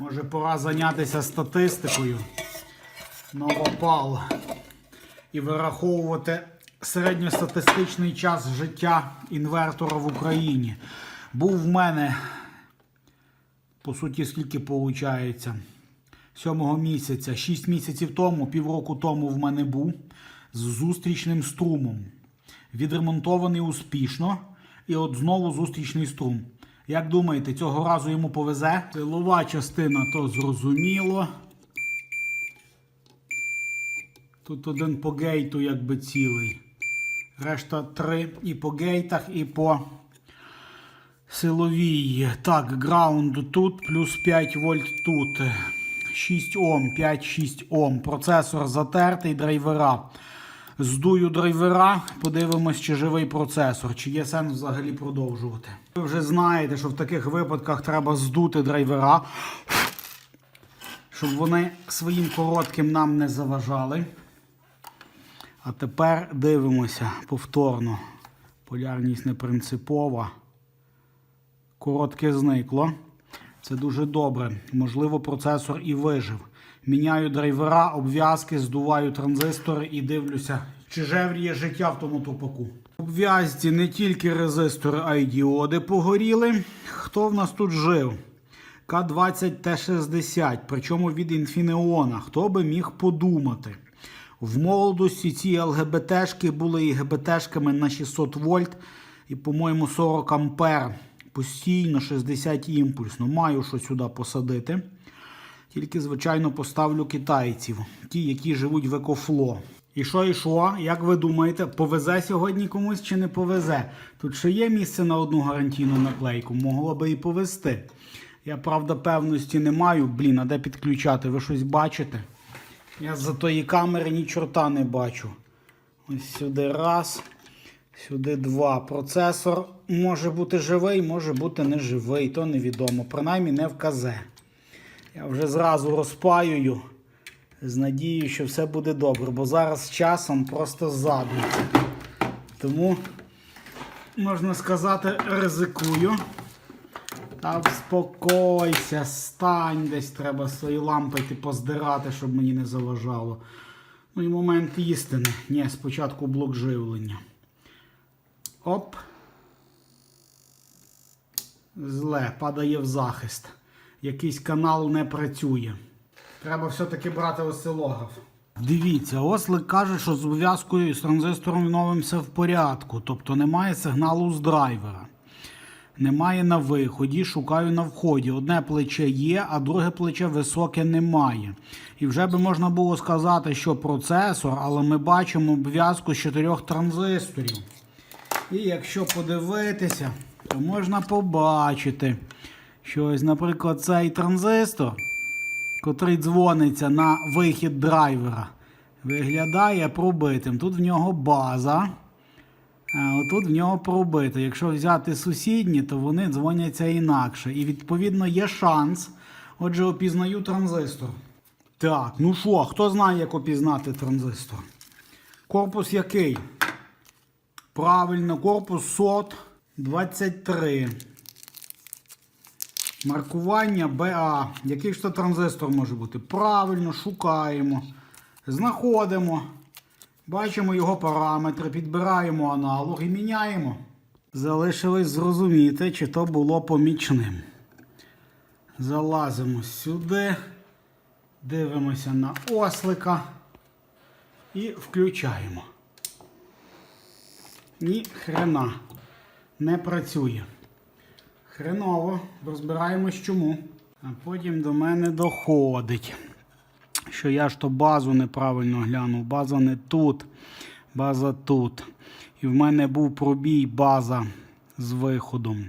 Може пора зайнятися статистикою новопал і вираховувати середньостатистичний час життя інвертора в Україні. Був в мене, по суті, скільки виходить, сьомого місяця, 6 місяців тому, півроку тому в мене був з зустрічним струмом. Відремонтований успішно. І от знову зустрічний струм. Як думаєте, цього разу йому повезе? Тилова частина то зрозуміло. Тут один по гейту якби цілий. Решта три і по гейтах, і по силовій. Так, граунд тут, плюс 5 вольт тут. 6 Ом, 5-6 Ом. Процесор затертий, драйвера. Здую драйвера, подивимось, чи живий процесор, чи є сенс взагалі продовжувати. Ви вже знаєте, що в таких випадках треба здути драйвера, щоб вони своїм коротким нам не заважали. А тепер дивимося повторно. Полярність не принципова. Коротке зникло. Це дуже добре. Можливо, процесор і вижив. Міняю драйвера, обв'язки, здуваю транзистори і дивлюся, чи жевріє життя в тому тупаку. В обв'язці не тільки резистори, а й діоди погоріли. Хто в нас тут жив? К20Т60, причому від Infineon. Хто би міг подумати? В молодості ці ЛГБТшки були і ГБТшками на 600 вольт і, по-моєму, 40 ампер. Постійно 60 імпульсно. Маю що сюди посадити. Тільки, звичайно, поставлю китайців, ті, які живуть в екофло. І що, і що? Як ви думаєте, повезе сьогодні комусь чи не повезе? Тут ще є місце на одну гарантійну наклейку, могло би і повезти. Я, правда, певності не маю. Блін, а де підключати? Ви щось бачите? Я з-за тої камери ні чорта не бачу. Ось сюди раз, сюди два. Процесор може бути живий, може бути не живий, то невідомо. Принаймні не в КЗ. Я вже зразу розпаюю з надією, що все буде добре, бо зараз часом просто ззаду. Тому, можна сказати, ризикую. Та вспокойся, стань десь треба свої лампи поздирати, щоб мені не заважало. Ну і момент істини. Ні, спочатку блок живлення. Оп. Зле, падає в захист. Якийсь канал не працює. Треба все-таки брати осцилограф. Дивіться, ослик каже, що з обв'язкою з транзистором новим все в порядку. Тобто немає сигналу з драйвера. Немає на виході, шукаю на вході. Одне плече є, а друге плече високе немає. І вже би можна було сказати, що процесор, але ми бачимо обв'язку з чотирьох транзисторів. І якщо подивитися, то можна побачити, що ось, наприклад, цей транзистор, котрий дзвониться на вихід драйвера, виглядає пробитим. Тут в нього база. А отут в нього пробито. Якщо взяти сусідні, то вони дзвоняться інакше. І відповідно є шанс. Отже, опізнаю транзистор. Так, ну що, хто знає, як опізнати транзистор? Корпус який? Правильно, корпус СОТ 23. Маркування БА. Який ж то транзистор може бути? Правильно, шукаємо. Знаходимо. Бачимо його параметри, підбираємо аналог і міняємо. Залишилось зрозуміти, чи то було помічним. Залазимо сюди, дивимося на ослика і включаємо. Ні, хрена. Не працює. Хреново, розбираємось чому. А потім до мене доходить що я ж то базу неправильно глянув. База не тут, база тут. І в мене був пробій база з виходом.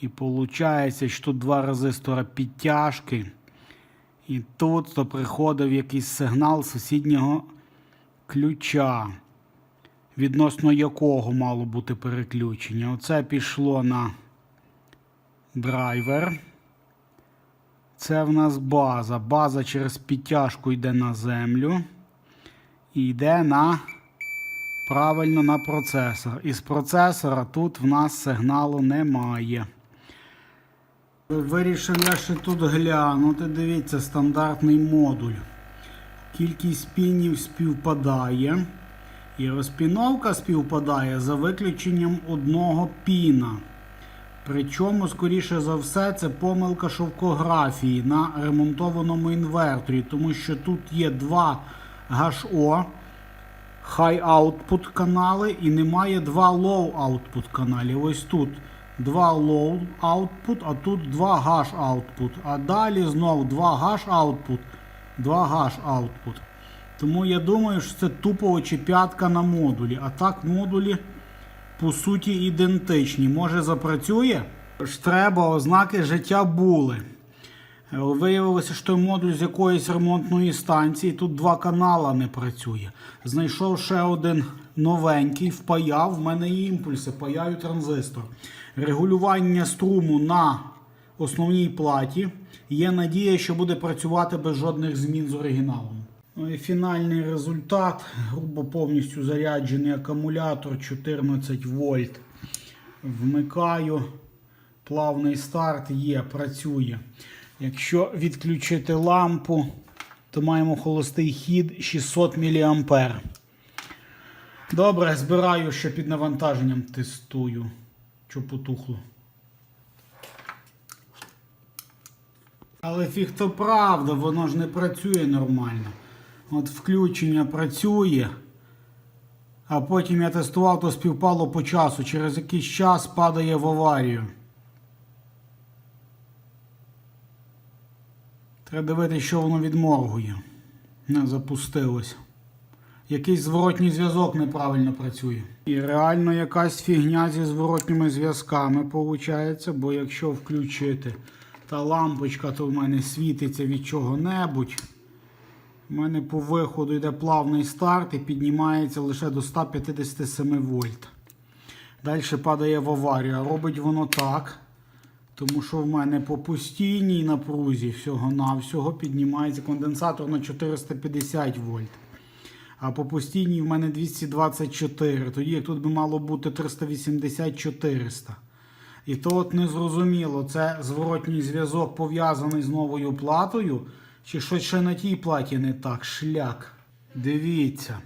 І виходить, що тут два резистора підтяжки. І тут то приходив якийсь сигнал сусіднього ключа, відносно якого мало бути переключення. Оце пішло на драйвер. Це в нас база. База через підтяжку йде на землю. І йде на правильно на процесор. Із процесора тут в нас сигналу немає. Вирішив я ще тут глянути. Дивіться, стандартний модуль. Кількість пінів співпадає. І розпіновка співпадає за виключенням одного піна. Причому, скоріше за все, це помилка шовкографії на ремонтованому інверторі, тому що тут є два GHO High Output канали і немає два Low Output каналів. Ось тут два Low Output, а тут два Hash Output. А далі знову два Hash Output, два Hash Output. Тому я думаю, що це тупо очіп'ятка на модулі. А так модулі по суті ідентичні. Може запрацює? Ж треба, ознаки життя були. Виявилося, що модуль з якоїсь ремонтної станції, тут два канала не працює. Знайшов ще один новенький, впаяв, в мене імпульси, паяю транзистор. Регулювання струму на основній платі. Є надія, що буде працювати без жодних змін з оригіналом. Ну фінальний результат. Грубо повністю заряджений акумулятор 14 вольт. Вмикаю. Плавний старт є, працює. Якщо відключити лампу, то маємо холостий хід 600 мА. Добре, збираю ще під навантаженням тестую. Що потухло. Але фіг то правда, воно ж не працює нормально. От включення працює. А потім я тестував, то співпало по часу. Через якийсь час падає в аварію. Треба дивитися, що воно відморгує. Не запустилось. Якийсь зворотній зв'язок неправильно працює. І реально якась фігня зі зворотніми зв'язками виходить, бо якщо включити та лампочка, то в мене світиться від чого-небудь. У мене по виходу йде плавний старт і піднімається лише до 157 вольт. Далі падає в аварію. Робить воно так. Тому що в мене по постійній напрузі всього-навсього піднімається конденсатор на 450 вольт. А по постійній в мене 224. Тоді як тут би мало бути 380-400. І то от незрозуміло, це зворотній зв'язок пов'язаний з новою платою. Чи щось ще на тій платі не так? Шлях. Дивіться.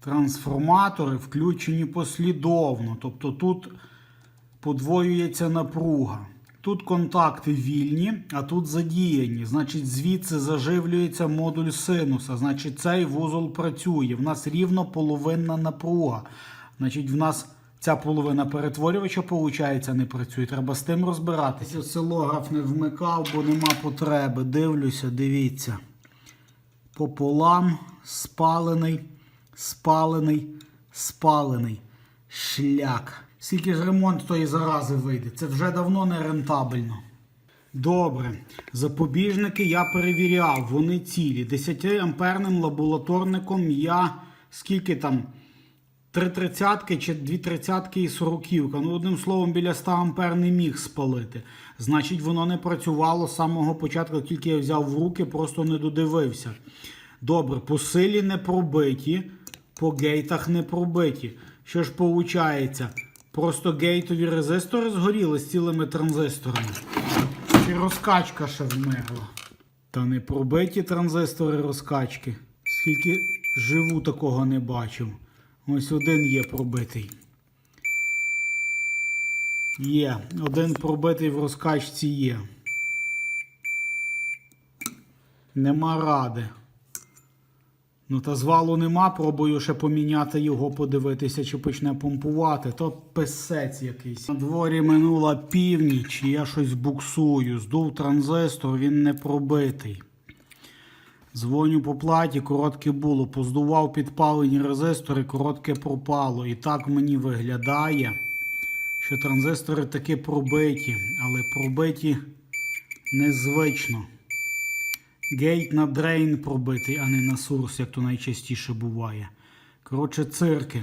Трансформатори включені послідовно. Тобто тут подвоюється напруга. Тут контакти вільні, а тут задіяні. Значить, звідси заживлюється модуль синуса. Значить, цей вузол працює. В нас рівно половинна напруга. Значить, в нас ця половина перетворювача, виходить, не працює. Треба з тим розбиратися. Осцилограф не вмикав, бо нема потреби. Дивлюся, дивіться. Пополам спалений, спалений, спалений. Шлях. Скільки ж ремонт тої зарази вийде? Це вже давно не рентабельно. Добре. Запобіжники я перевіряв, вони цілі. 10 амперним лабораторником я скільки там? 3 тридцятки чи 2 тридцятки і 40. Ну, одним словом, біля 100 ампер не міг спалити. Значить, воно не працювало з самого початку, тільки я взяв в руки, просто не додивився. Добре, по силі не пробиті, по гейтах не пробиті. Що ж виходить? Просто гейтові резистори згоріли з цілими транзисторами. Чи розкачка ще вмерла? Та не пробиті транзистори розкачки. Скільки живу такого не бачив. Ось один є пробитий. Є. Один пробитий в розкачці є. Нема ради. Ну, та звалу нема, пробую ще поміняти його, подивитися, чи почне помпувати. То писець якийсь. На дворі минула північ, і я щось буксую. Здув транзистор, він не пробитий. Дзвоню по платі, коротке було. Поздував підпалені резистори, коротке пропало. І так мені виглядає, що транзистори таки пробиті, але пробиті незвично. Гейт на дрейн пробитий, а не на сурс, як то найчастіше буває. Коротше, цирки.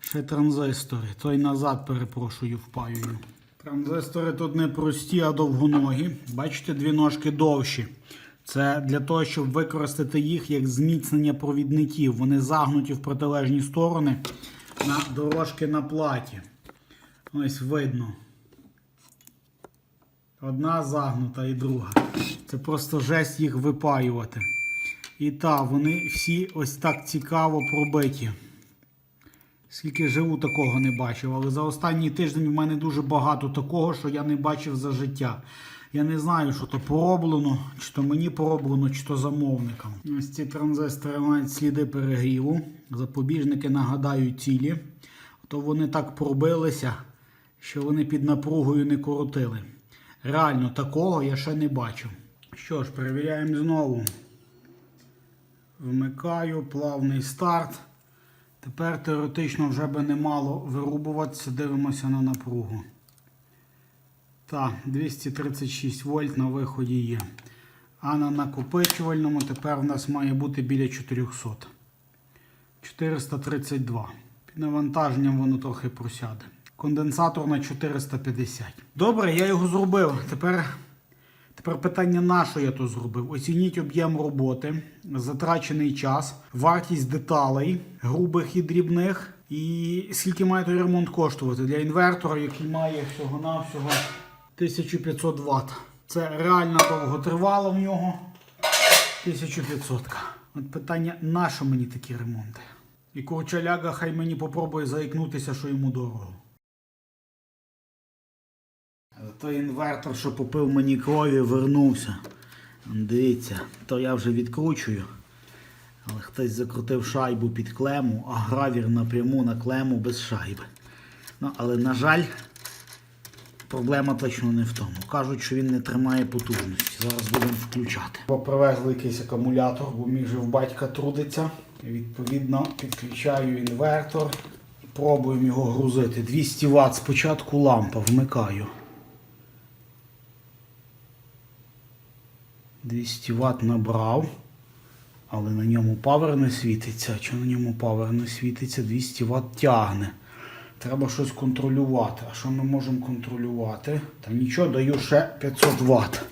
Ще транзистори. Той назад, перепрошую, впаюю. Транзистори тут не прості, а довгоногі. Бачите, дві ножки довші. Це для того, щоб використати їх як зміцнення провідників. Вони загнуті в протилежні сторони на дорожки на платі. Ось видно. Одна загнута і друга. Це просто жесть їх випаювати. І так, вони всі ось так цікаво пробиті. Скільки живу, такого не бачив. Але за останній тиждень в мене дуже багато такого, що я не бачив за життя. Я не знаю, що то пороблено, чи то мені пороблено, чи то замовникам. Ось ці транзистори мають сліди перегріву. Запобіжники нагадаю цілі. То вони так пробилися, що вони під напругою не коротили. Реально такого я ще не бачив. Що ж, перевіряємо знову. Вмикаю, плавний старт. Тепер теоретично вже би не мало вирубуватися, дивимося на напругу. Так, 236 вольт на виході є. А на накопичувальному тепер в нас має бути біля 400. 432. Під навантаженням воно трохи просяде. Конденсатор на 450. Добре, я його зробив. Тепер, тепер питання, на що я то зробив? Оцініть об'єм роботи, затрачений час, вартість деталей, грубих і дрібних. І скільки має той ремонт коштувати для інвертора, який має всього-навсього 1500 Вт. Це реально довго тривало в нього. 1500. От питання, на що мені такі ремонти? І курчаляга хай мені попробує заікнутися, що йому дорого. Той інвертор, що попив мені крові, вернувся. Дивіться, то я вже відкручую. Але хтось закрутив шайбу під клему, а гравір напряму на клему без шайби. Ну, але, на жаль, проблема точно не в тому. Кажуть, що він не тримає потужності. Зараз будемо включати. Привезли якийсь акумулятор, бо мій же в батька трудиться. Відповідно, підключаю інвертор пробуємо його грузити. 200 Вт спочатку лампа вмикаю. 200 Вт набрав. Але на ньому павер не світиться. Чи на ньому павер не світиться? 200 Вт тягне. Треба щось контролювати. А що ми можемо контролювати? Та нічого, даю ще 500 Вт.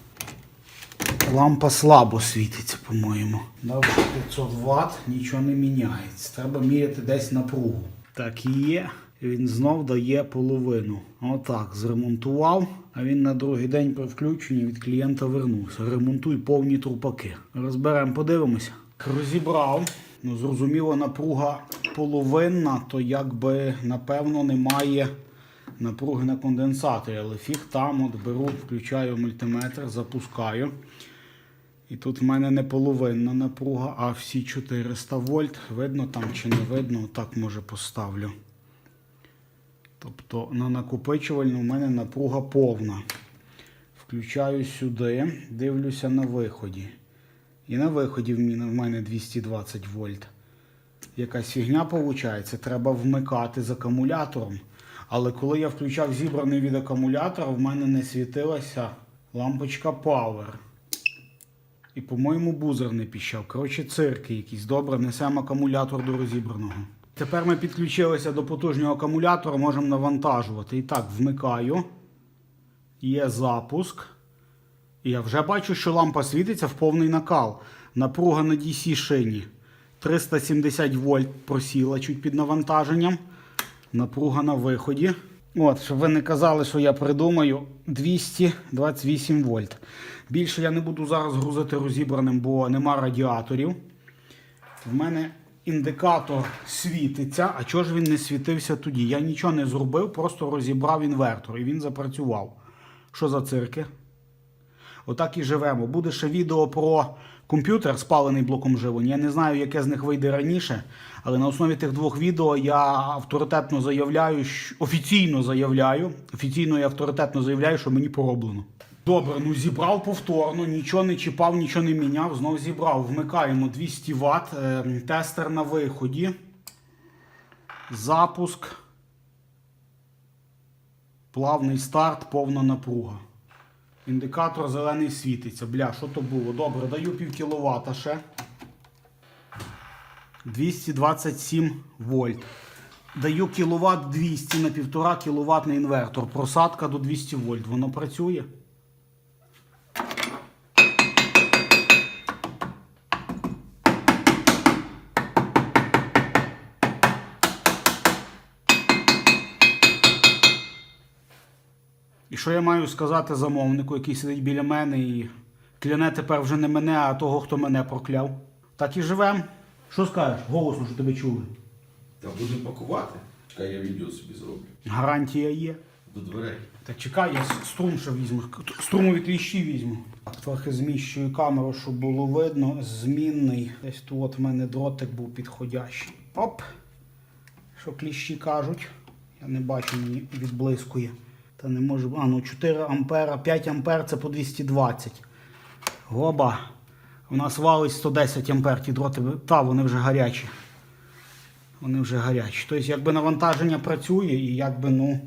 Лампа слабо світиться, по-моєму. Дав 500 Вт, нічого не міняється. Треба міряти десь напругу. Так і є. Він знов дає половину. Отак, зремонтував, а він на другий день при включенні від клієнта вернувся. Ремонтуй повні трупаки. Розберемо, подивимося. Розібрав. Ну, зрозуміло, напруга половинна, то якби напевно немає напруги на конденсаторі. Але фіг там от беру, включаю мультиметр, запускаю. І тут в мене не половинна напруга, а всі 400 вольт. Видно там чи не видно, так може поставлю. Тобто на накопичувальну в мене напруга повна. Включаю сюди, дивлюся на виході. І на виході в мене- в мене 220 вольт. Якась фігня виходить, треба вмикати з акумулятором. Але коли я включав зібраний від акумулятора, в мене не світилася лампочка Power. І, по-моєму, бузер не піщав. Коротше, цирки якісь. Добре, несемо акумулятор до розібраного. Тепер ми підключилися до потужнього акумулятора, можемо навантажувати. І так, вмикаю. Є запуск. І я вже бачу, що лампа світиться в повний накал. Напруга на DC шині. 370 вольт просіла чуть під навантаженням. Напруга на виході. От, щоб ви не казали, що я придумаю, 228 вольт. Більше я не буду зараз грузити розібраним, бо нема радіаторів. В мене індикатор світиться. А чого ж він не світився тоді? Я нічого не зробив, просто розібрав інвертор і він запрацював. Що за цирки? Отак і живемо. Буде ще відео про комп'ютер, спалений блоком живлення. Я не знаю, яке з них вийде раніше, але на основі тих двох відео я авторитетно заявляю, офіційно заявляю, офіційно і авторитетно заявляю, що мені пороблено. Добре, ну зібрав повторно, нічого не чіпав, нічого не міняв, знов зібрав. Вмикаємо 200 Вт, е, тестер на виході. Запуск. Плавний старт, повна напруга. Індикатор зелений світиться. Бля, що то було? Добре, даю пів кіловата ще. 227 вольт. Даю кіловат 200 на 1,5 кВт інвертор. Просадка до 200 вольт. Воно працює. І що я маю сказати замовнику, який сидить біля мене і кляне тепер вже не мене, а того, хто мене прокляв. Так і живем. Що скажеш? Голосно, що тебе чули. Та будемо пакувати. Чекай, я відео собі зроблю. Гарантія є. До дверей. Так чекай, я струм ще візьму. Струмові кліщі візьму. Трохи зміщую камеру, щоб було видно. Змінний. Десь тут в мене дротик був підходящий. Оп. Що кліщі кажуть? Я не бачу, мені відблискує. Та не може. А, ну 4 ампера, 5 ампер це по 220. Гоба. У нас валить 110 ампер ті дроти. Та, вони вже гарячі. Вони вже гарячі. Тобто, якби навантаження працює і якби, ну.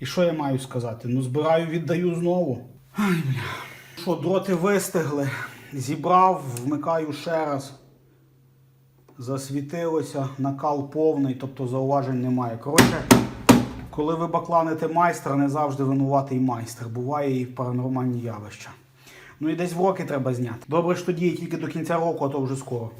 І що я маю сказати? Ну, збираю, віддаю знову. Ай, бля. Що, дроти вистигли. Зібрав, вмикаю ще раз. Засвітилося, накал повний, тобто зауважень немає. Коротше, коли ви бакланите майстра, не завжди винуватий майстер. Буває і паранормальні явища. Ну і десь в роки треба зняти. Добре, що діє тільки до кінця року, а то вже скоро.